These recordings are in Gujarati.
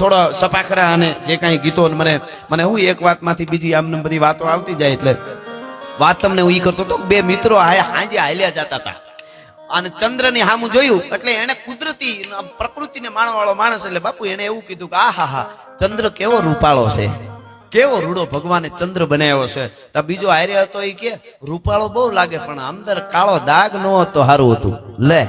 થોડો સપાખરા અને જે કાંઈ ગીતો મને મને હું એક વાતમાંથી બીજી આમને બધી વાતો આવતી જાય એટલે વાત તમને હું ઈ કરતો હતો બે મિત્રો હાંજે હાલ્યા જતા હતા. અને ચંદ્રની હામું જોયું, એટલે એને કુદરતી પ્રકૃતિને માણવાળો માણસ એટલે બાપુ એને એવું કીધું કે આ હા, ચંદ્ર કેવો રૂપાળો છે? કેવો રૂડો ભગવાને ચંદ્ર બનાવ્યો છે? તો બીજો હારે હતો એ કે, રૂપાળો બહુ લાગે, પણ અંદર કાળો દાગ નો હતો સારું હતું. લે.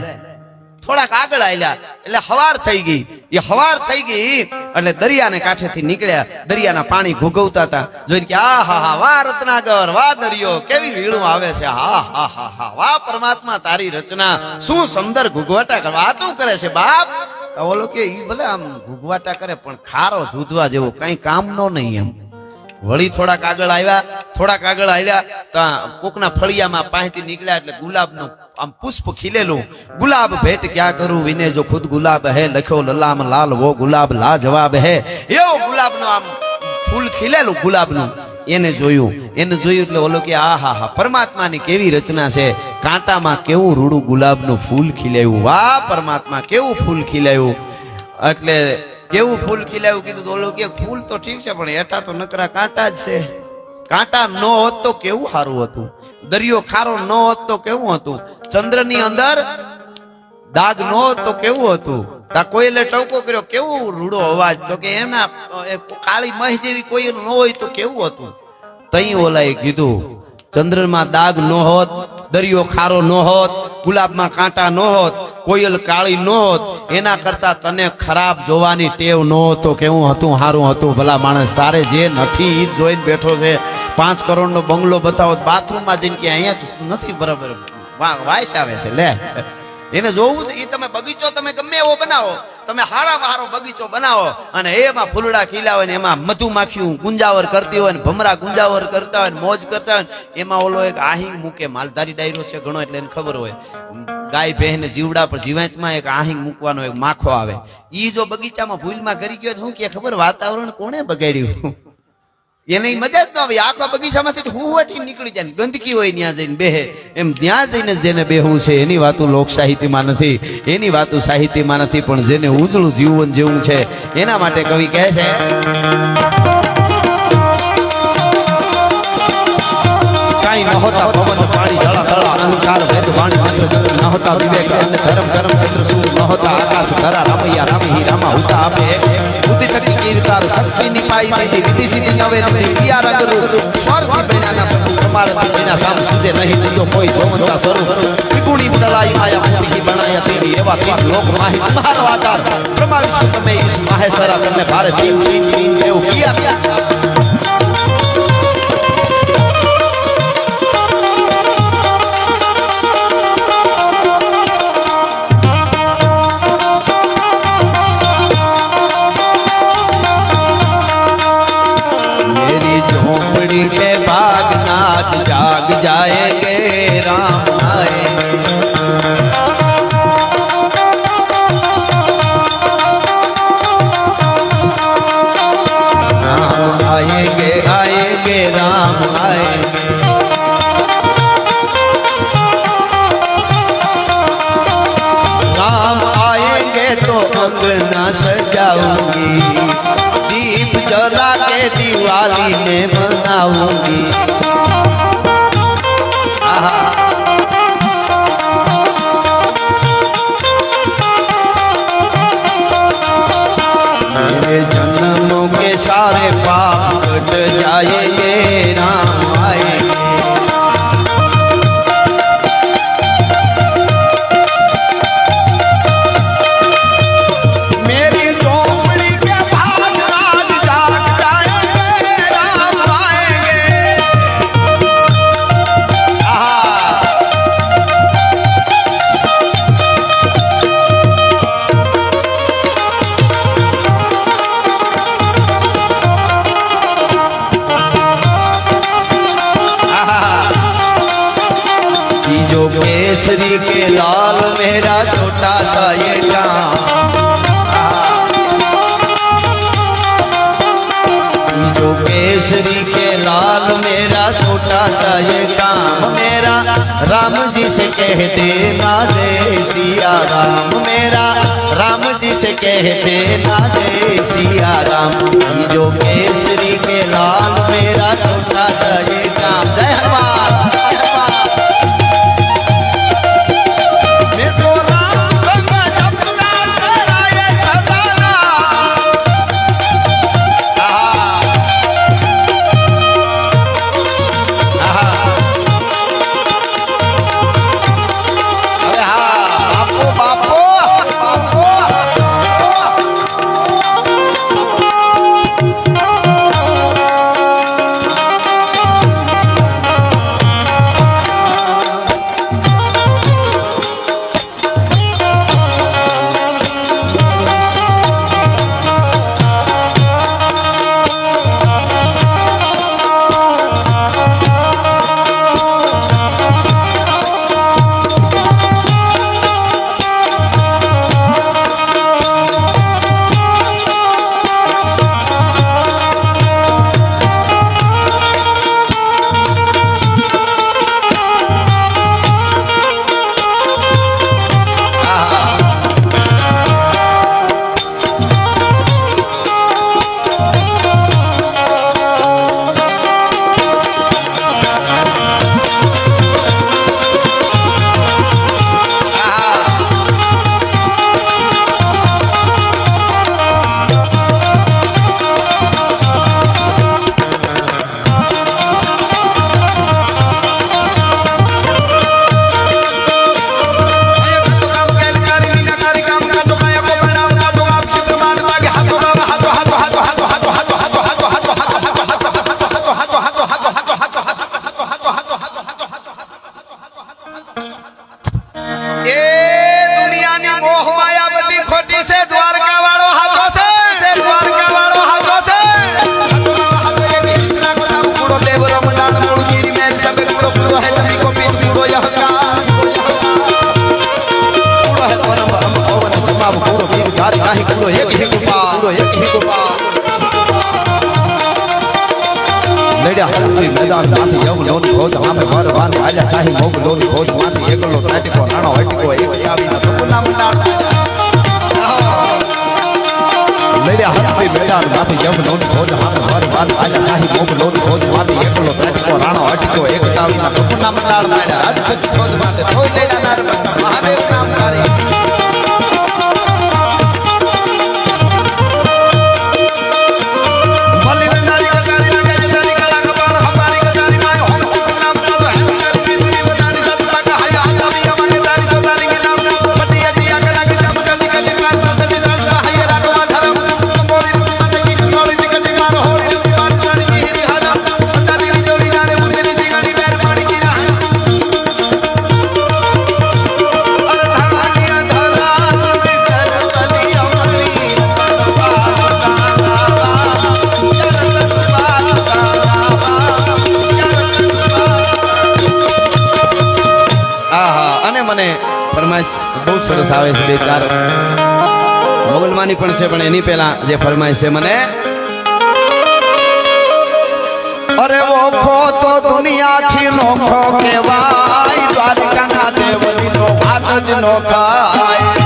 થોડાક આગળ આવ્યા એટલે હવાર થઈ ગઈ. એ હવાર થઈ ગઈ એટલે દરિયાને કાંઠેથી નીકળ્યા. દરિયાના પાણી ઘૂઘવતા હતા. જોઈને કે, આ, હા હા, વાહ, રત્નાગર, વાહ, દરિયો, કેવી વીણું આવે છે? હા હા હા હા, વાહ, પરમાત્મા, તારી રચના. શું સુંદર ઘૂઘવાટા કરે? વાતું કરે છે, બાપ? ઓલો કે, ઈ ભલે આમ ઘૂઘવાટા કરે, પણ ખારો ધૂધવા જેવો કઈ કામનો નહીં એમ. વળી થોડાક આગળ આવ્યા, થોડાક આગળ આવ્યા તો કોકના ફળિયામાં પાસેથી નીકળ્યા એટલે ગુલાબનું આમ પુષ્પ ખીલેલું. ગુલાબ ભેટ ક્યાં કરું? વિને જો ખુદ ગુલાબ હે, લખ્યો લલામ લાલ, વો ગુલાબ લા જવાબ હે. એવો ગુલાબનું આમ ફૂલ ખીલેલું ગુલાબનું. એને જોયું. એને જોયું એટલે ઓલો કે આ હા હા પરમાત્માની કેવી રચના છે? કાંટામાં કેવું રૂડું ગુલાબનું ફૂલ ખીલાયું? વાહ, પરમાત્મા, કેવું ફૂલ ખીલાયું? એટલે કેવું ફૂલ ખીલાયું? કીધું ઓલો કે, ફૂલ તો ઠીક છે, પણ એટા તો નકરા કાંટા જ છે. કાંટા ન હોત તો કેવું સારું હતું? દરિયો ખારો ન હોત તો કેવું હતું? ચંદ્રની અંદર દાગ ન હોત તો કેવું હતું? તા કોયલે ટવકો કર્યો, કેવું રૂડો અવાજ? તો કે એના કાળી મહી જેવી કોઈ ન હોય તો કેવું હતું? તઈ ઓલાએ કીધું, ચંદ્રમાં દાગ ન હોત, દરિયો ખારો ન હોત, ગુલાબમાં કાંટા ન હોત, કોયલ કાળી ન હોત, એના કરતા તને ખરાબ જોવાની ટેવ ન તો કેવું હતું? સારું હતું, ભલા માણસ, તારે જે નથી જોઈને બેઠો છે. પાંચ કરોડનો બંગલો બતાવો, બાથરૂમમાં જઈને કે અહીંયા નથી, બરાબર. વાયસ આવે છે, લે. એને જોવું એ તમે બગીચો તમે ગમે એવો બનાવો, તમે હારામાં હારો બગીચો બનાવો અને એમાં ફૂલડા ખીલા હોય ને એમાં મધુમાખીઓ ગુંજાવર કરતી હોય ને ભમરા ગુંજાવર કરતા હોય ને મોજ કરતા હોય એમાં ઓલો એક આહિંગ મૂકે, માલધારી ડાયરો છે ઘણો એટલે એને ખબર હોય. ગાય બહેને જીવડા પર જીવાંતમાં એક આહિંગ મૂકવાનો એક માખો આવે. ઈ જો બગીચામાં ભૂલમાં કરી ગયો શું કે ખબર વાતાવરણ કોણે બગાડ્યું? એને મજા જ ન આવી. આખા બગીચામાંથી હું વટી નીકળી જાય ગંદકી હોય ત્યાં જઈને બેહે. એમ ત્યાં જઈને જેને બેહવું છે, એની વાતો લોક સાહિત્યમાં નથી. એની વાતો સાહિત્યમાં નથી, પણ જેને ઉજળું જીવન જેવું છે, એના માટે કવિ કહે છે, કાંઈ નહોતા પવન अनामिकार वेद वाणी न होता विवेक अन्य धर्म धर्म चंद्र सूर्य न होता आकाश, धरा राम, या राम ही रामा होता आपे। बुद्धि तक कीर्तार, शक्ति निपाई नहीं विधि सिद्धि नवे नवे किया रंग रूप। स्वर्ग बिना न कुमार कुमार बिना साम सीधे नहीं तो कोई जोमंता स्वरूप। त्रिगुणी तलाई माया मूर्ति बनाया तेरी ये बात की लोक माहि। महान आकार प्रमाण शुद्ध में इस माहे सरा भारतीय तीन तीन देव किया। केसरी के लाल, मेरा छोटा सा ये गाँव कि जो केसरी के लाल, मेरा छोटा सा ये काम। मेरा राम जी से कह देना दे सिया राम। मेरा राम जी से कह देना दे सिया राम। जो केसरी के लाल, मेरा छोटा सा ये काम। जय हनुमान। લડ્યા હરપુરી મેદાન માથે યવ લોન ખોજ, આમે ભરવાન રાજા શાહી મોગ લોન ખોજ. માથે એકલો નાટકો રાણો હટકો એક આવીને સપના મંડાણ લડ્યા હરપુરી મેદાન માથે યવ લોન ખોજ, આમે ભરવાન રાજા શાહી મોગ લોન ખોજ. માથે એકલો નાટકો રાણો હટકો એક આવીને સપના માડ્યા રાજપૂત ખોજ આવે છે બે, ચાર. મોગલમાની પણ છે, પણ એની પહેલા જે ફરમાય છે મને. અરે ઓખો તો દુનિયાથી નોખો કહેવાય, દ્વારકાના દેવજીનો વાત જ નો થાય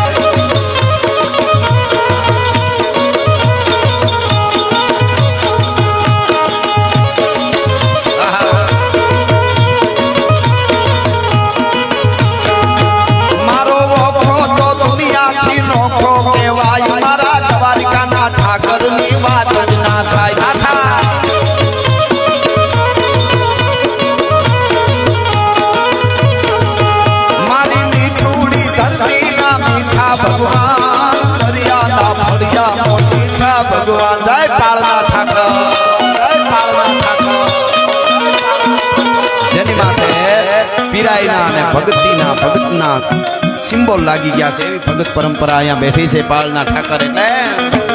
મીઠા ભગવાન દરિયાના ફળિયા મોટીઠા ભગવાન જય પાળના ઠાકર જય પાળના ઠાકર જેની માથે પીરાઈના અને ભક્તિના ભગતના સિમ્બોલ લાગી ગયા છે એવી ભગત પરંપરા અહીંયા બેઠી છે પાળના ઠાકર એટલે